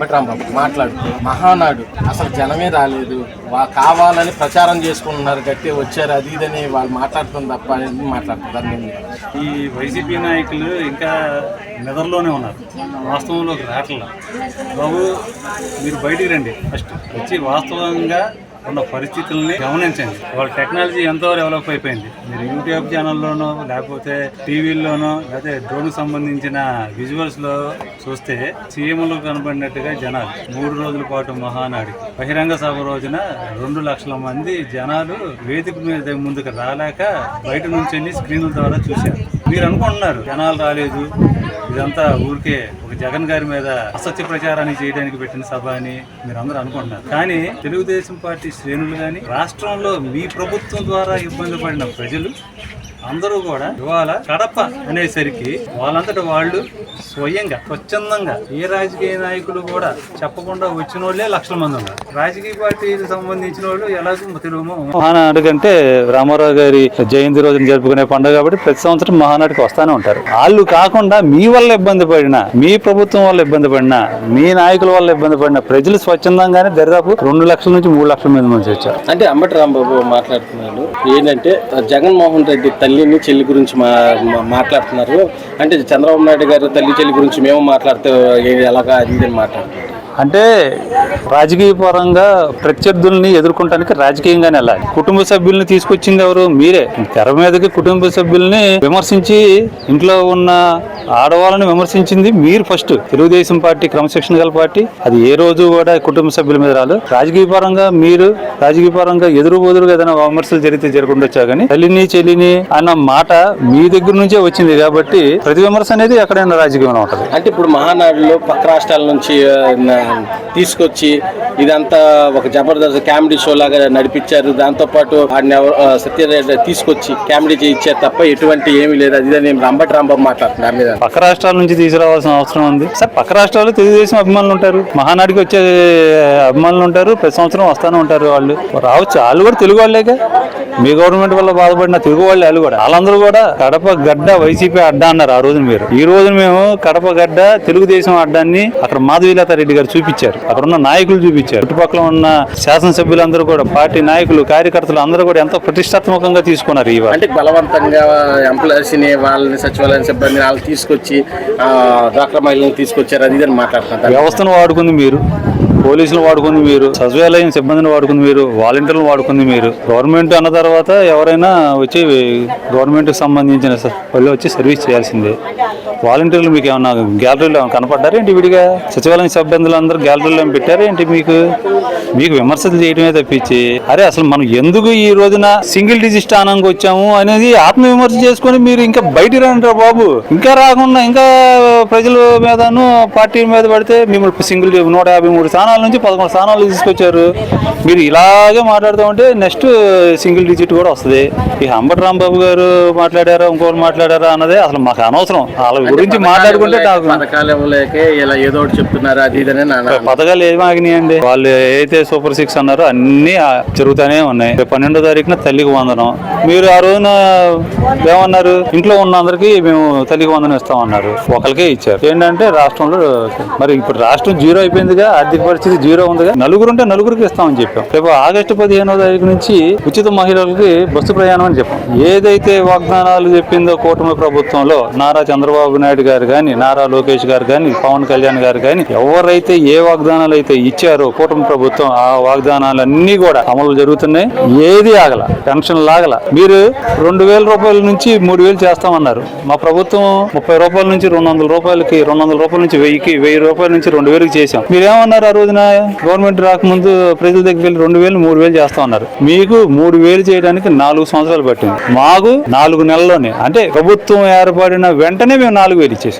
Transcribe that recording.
But బాబు మాట్లాడుతూ మహానాడు. అసలు జనమే రాలేదు. వా కావాలని ప్రచారం చేసుకుంటున్నారు గట్టి వచ్చారు. అది ఇదని వాళ్ళు మాట్లాడుతుంది తప్ప అనేది మాట్లాడుతున్నారు ఈ వైసీపీ నాయకులు ఇంకా నిద్రలోనే ఉన్నారు. వాస్తవంలోకి రావట్లేదు బాబు మీరు బయటికి రండి ఫస్ట్. వచ్చి వాస్తవంగా ఉన్న పరిస్థితుల్ని గమనించండి. వాళ్ళ టెక్నాలజీ ఎంతో డెవలప్ అయిపోయింది. మీరు యూట్యూబ్ ఛానల్లోనో లేకపోతే టీవీల్లోనో లేకపోతే డ్రోన్ సంబంధించిన విజువల్స్లో చూస్తే సీఎంలు కనబడినట్టుగా జనాలు. మూడు రోజుల పాటు మహానాడి. బహిరంగ సభ రోజున రెండు లక్షల మంది జనాలు వేదిక మీద ముందుకు రాలేక బయట నుంచి స్క్రీన్ల ద్వారా చూశారు. మీరు అనుకుంటున్నారు. జనాలు రాలేదు. ఇదంతా ఊరికే ఒక జగన్ గారి మీద అసత్య ప్రచారాన్ని చేయడానికి పెట్టిన సభ అని మీరు అందరూ అనుకుంటున్నారు. కానీ తెలుగుదేశం పార్టీ శ్రేణులు కానీ రాష్ట్రంలో మీ ప్రభుత్వం ద్వారా ఇబ్బంది పడిన ప్రజలు అందరూ కూడా ఇవాళ కడప అనేసరికి వాళ్ళంతట వాళ్ళు స్వయంగా స్వచ్ఛందంగా ఏ రాజకీయ నాయకులు కూడా చెప్పకుండా వచ్చిన వాళ్ళే లక్షల మంది ఉన్నారు. రాజకీయ పార్టీకి సంబంధించిన వాళ్ళు ఎలాగో తెలుగు మహానాడు కంటే రామారావు గారి జయంతి రోజున జరుపుకునే పండుగ కాబట్టి ప్రతి సంవత్సరం మహానాడుకి వస్తానే ఉంటారు. వాళ్ళు కాకుండా మీ వల్ల ఇబ్బంది పడిన మీ ప్రభుత్వం వల్ల ఇబ్బంది పడిన మీ నాయకుల వల్ల ఇబ్బంది పడిన ప్రజలు స్వచ్ఛందంగానే దరిదాపు రెండు లక్షల నుంచి మూడు లక్షల మంది మంది వచ్చారు. అంటే అంబటి రాంబాబు మాట్లాడుతున్నాడు ఏంటంటే జగన్మోహన్ రెడ్డి తల్లిని చెల్లి గురించి మాట్లాడుతున్నారు. అంటే చంద్రబాబు నాయుడు గారు తల్లి పార్టీల గురించి మేము మాట్లాడితే ఎలాగా అది ఇది అంటే రాజకీయ పరంగా ప్రత్యర్థుల్ని ఎదుర్కొంటానికి రాజకీయంగానే వెళ్ళాలి. కుటుంబ సభ్యుల్ని తీసుకొచ్చింది ఎవరు? మీరే. తెర మీదకి కుటుంబ సభ్యుల్ని విమర్శించి ఇంట్లో ఉన్న ఆడవాళ్ళని విమర్శించింది మీరు ఫస్ట్. తెలుగుదేశం పార్టీ క్రమశిక్షణ గల పార్టీ. అది ఏ రోజు కూడా కుటుంబ సభ్యుల మీద రాదు రాజకీయ పరంగా మీరు రాజకీయ పరంగా ఎదురు బోదురుగా ఏదైనా విమర్శలు జరిగితే జరగకుండొచ్చా కానీ తల్లిని చెల్లిని అన్న మాట మీ దగ్గర నుంచే వచ్చింది కాబట్టి ప్రతి విమర్శ అనేది ఎక్కడైనా రాజకీయంలో ఉంటుంది. అంటే ఇప్పుడు మహానాడులో పక్క రాష్ట్రాల నుంచి తీసుకొచ్చి ఇదంతా ఒక జబర్దస్త్ కామెడీ షో లాగా నడిపించారు. దాంతోపాటు ఆయన సత్యనారాయణ తీసుకొచ్చి కామెడీ చేయించారు తప్ప ఎటువంటి ఏమీ లేదు. అది ఇదని రంబటి రాంబాబు మాట్లాడుతున్నా మీద. పక్క రాష్ట్రాల నుంచి తీసుకురావాల్సిన అవసరం ఉంది. సార్ పక్క రాష్ట్రాల్లో తెలుగుదేశం అభిమానులు ఉంటారు. మహానాడికి వచ్చే అభిమానులు ఉంటారు. ప్రతి సంవత్సరం వస్తానే ఉంటారు వాళ్ళు. రావచ్చు. వాళ్ళు కూడా తెలుగు వాళ్ళేగా. మీ గవర్నమెంట్ వల్ల బాధపడిన తెలుగు వాళ్ళు వాళ్ళు కూడా. వాళ్ళందరూ కూడా కడప గడ్డ వైసీపీ అడ్డా అన్నారు ఆ రోజు మీరు. ఈ రోజు మేము కడప గడ్డ తెలుగుదేశం అడ్డాన్ని అక్కడ మాధవీలత రెడ్డి గారు చూపించారు. అక్కడ ఉన్న నాయకులు చూపించారు. చుట్టుపక్కల ఉన్న శాసనసభ్యులందరూ కూడా పార్టీ నాయకులు కార్యకర్తలు అందరూ కూడా ఎంతో ప్రతిష్టాత్మకంగా తీసుకున్నారు ఇవాళ అంటే బలవంతంగా ఎంప్లాయీస్ని వాళ్ళని సచివాలయం సిబ్బందిని వాళ్ళు తీసుకొచ్చి డ్వాక్రా మహిళలను తీసుకొచ్చారు అది మాట్లాడుతున్నారు. వ్యవస్థను వాడుకుంది మీరు. పోలీసులు వాడుకుని మీరు సచివాలయం సిబ్బందిని వాడుకుని మీరు వాలంటీర్లు వాడుకుంది మీరు. గవర్నమెంట్ అన్న తర్వాత ఎవరైనా వచ్చి గవర్నమెంట్కి సంబంధించిన స- వాళ్ళు వచ్చి సర్వీస్ చేయాల్సిందే. వాలంటీర్లు మీకు ఏమన్నా గ్యాలరీలో ఏమైనా కనపడ్డారా? ఏంటి విడిగా సచివాలయం సిబ్బందులు అందరూ గ్యాలరీలో ఏమైనా పెట్టారా? ఏంటి మీకు? మీకు విమర్శలు చేయడమే తప్పించి అరే అసలు మనం ఎందుకు ఈ రోజున సింగిల్ డిజిట్ స్థానానికి వచ్చాము అనేది ఆత్మవిమర్శ చేసుకొని మీరు ఇంకా బయట రండి బాబు. ఇంకా రాకుండా ఇంకా ప్రజల మీదను పార్టీ మీద పడితే మిమ్మల్ని సింగిల్ నూట యాభై మూడు స్థానాల నుంచి పదకొండు స్థానాలు తీసుకొచ్చారు. మీరు ఇలాగే మాట్లాడుతూ ఉంటే నెక్స్ట్ సింగిల్ డిజిట్ కూడా వస్తుంది. ఈ అంబటి రాంబాబు గారు మాట్లాడారా ఇంకోరు మాట్లాడారా అన్నదే అసలు మాకు అనవసరం. వాళ్ళ గురించి మాట్లాడుకుంటే పథకాలు ఇవ్వలేకే ఇలా ఏదో ఒకటి చెప్తున్నారు అది ఇదని పథకాలు ఏమి ఆగినాయండి? వాళ్ళు ఏదైతే సూపర్ సిక్స్ అన్నారో అన్ని జరుగుతూనే ఉన్నాయి. రేపు పన్నెండో తారీఖున తల్లికి వందనం. మీరు ఆ రోజున ఏమన్నారు? ఇంట్లో ఉన్న అందరికి మేము తల్లికి వందనం ఇస్తామన్నారు. ఒకరికే ఇచ్చారు. ఏంటంటే రాష్ట్రంలో మరి ఇప్పుడు రాష్ట్రం జీరో అయిపోయిందిగా ఆర్థిక పరిస్థితి జీరో ఉందిగా. నలుగురు ఉంటే నలుగురికి ఇస్తామని చెప్పాం. రేపు ఆగస్టు పదిహేనో తారీఖు నుంచి ఉచిత మహిళలకి బస్సు ప్రయాణం అని చెప్పాం. ఏదైతే వాగ్దానాలు చెప్పిందో కూటమి ప్రభుత్వంలో నారా చంద్రబాబు నాయుడు గారు కానీ నారా లోకేష్ గారు కానీ పవన్ కళ్యాణ్ గారు కానీ ఎవరైతే ఏ వాగ్దానాలు అయితే ఇచ్చారో కూటమి ప్రభుత్వం ఆ వాగ్దానాలన్నీ కూడా అమలు జరుగుతున్నాయి. ఏది ఆగల పెన్షన్ లాగల. మీరు రెండు వేల రూపాయల నుంచి మూడు వేలు చేస్తామన్నారు. మా ప్రభుత్వం ముప్పై రూపాయల నుంచి రెండు వందల రూపాయలకి రెండు వందల రూపాయల నుంచి వెయ్యికి వెయ్యి రూపాయల నుంచి రెండు వేలకి చేశాం. మీరేమన్నారు ఆ రోజున? గవర్నమెంట్ రాకముందు ప్రజల దగ్గరికి వెళ్ళి రెండు వేలు మూడు వేలు చేస్తామన్నారు. మీకు మూడు వేలు చేయడానికి నాలుగు సంవత్సరాలు పట్టింది. మాకు నాలుగు నెలల్లోనే. అంటే ప్రభుత్వం ఏర్పడిన వెంటనే మేము నాలుగు వేలు ఇచ్చేసాం